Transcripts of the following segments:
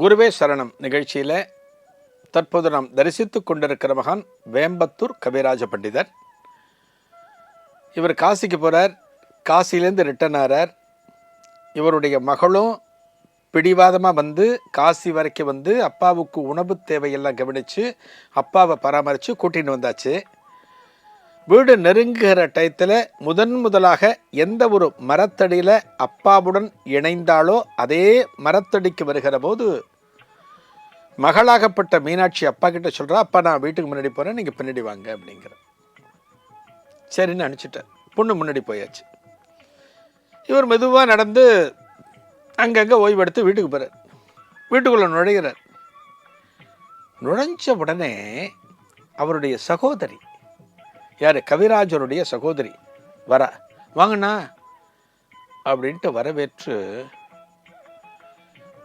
குருவே சரணம். நிகழ்ச்சியில் தற்போது நாம் தரிசித்து கொண்டிருக்கிற மகான் வேம்பத்தூர் கவிராஜ பண்டிதர். இவர் காசிக்கு போகிறார் காசிலேருந்து ரிட்டர்ன் ஆகிறார் இவருடைய மகளும் பிடிவாதமாக வந்து காசி வரைக்கும் வந்து அப்பாவுக்கு உணவு தேவையெல்லாம் கவனித்து அப்பாவை பராமரித்து கூட்டின்னு வந்தாச்சு. வீடு நெருங்குகிற டயத்தில் முதன் முதலாக எந்த ஒரு மரத்தடியில் அப்பாவுடன் இணைந்தாலோ அதே மரத்தடிக்கு வருகிற போது மகளாகப்பட்ட மீனாட்சி அப்பா கிட்ட சொல்கிறா அப்பா நான் வீட்டுக்கு முன்னாடி போகிறேன் நீங்கள் பின்னாடி வாங்க அப்படிங்கிற. சரின்னு அனுப்பிச்சிட்டேன் பொண்ணு முன்னாடி போயாச்சு. இவர் மெதுவாக நடந்து அங்கங்கே ஓய்வெடுத்து வீட்டுக்கு போகிறார் வீட்டுக்குள்ளே நுழைகிறார். நுழைஞ்ச உடனே அவருடைய சகோதரி யார்? கவிராஜருடைய சகோதரி. வர. வாங்கண்ணா. அப்படின்ட்டு வரவேற்று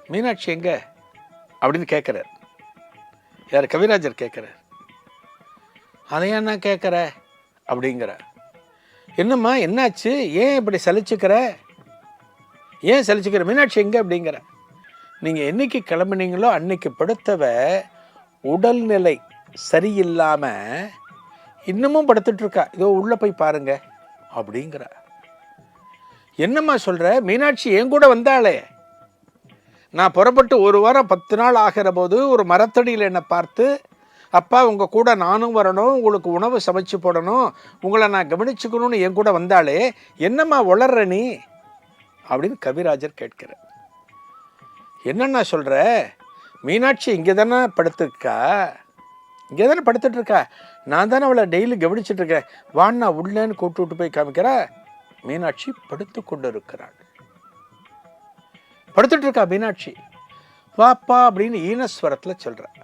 மீனாட்சி எங்க? அப்படின்னு கேட்குறார் யார்? கவிராஜர் கேட்குறார் அதை ஏன் நான் கேட்குற அப்படிங்கிற என்னம்மா என்னாச்சு? ஏன் இப்படி சலிச்சுக்கிற? ஏன் சலிச்சுக்கிற? மீனாட்சி எங்கே? அப்படிங்கிற நீங்கள் என்னைக்கு கிளம்புனீங்களோ அன்னைக்கு படுத்தவ உடல்நிலை சரியில்லாமல் இன்னமும் படுத்துட்ருக்கா. இதோ உள்ளே போய் பாருங்க. அப்படிங்கிற. என்னம்மா சொல்கிற மீனாட்சி என் கூட வந்தாளே. நான் புறப்பட்டு ஒரு வாரம் பத்து நாள் ஆகிற போது ஒரு மரத்தடியில் என்னை பார்த்து அப்பா உங்கள் கூட நானும் வரணும். உங்களுக்கு உணவு சமைச்சு போடணும். உங்களை நான் கவனிச்சுக்கணும்னு என் கூட வந்தாலே என்னம்மா வளர்ற நீ? அப்படின்னு கவிராஜர் கேட்கிறார். என்னண்ணா சொல்கிற மீனாட்சி இங்கே தானே படுத்துருக்கா? இங்கே தானே படுத்துட்டு இருக்கா நான் தானே அவளை டெய்லி கவனிச்சிட்டு இருக்கேன் வான்னா உள்ளேன்னு கூட்டு விட்டு போய் காமிக்கிறா? மீனாட்சி படுத்து கொண்டு இருக்கிறாள் படுத்துட்டு இருக்கா மீனாட்சி? வாப்பா அப்படின்னு ஈனஸ்வரத்தில் சொல்கிறேன்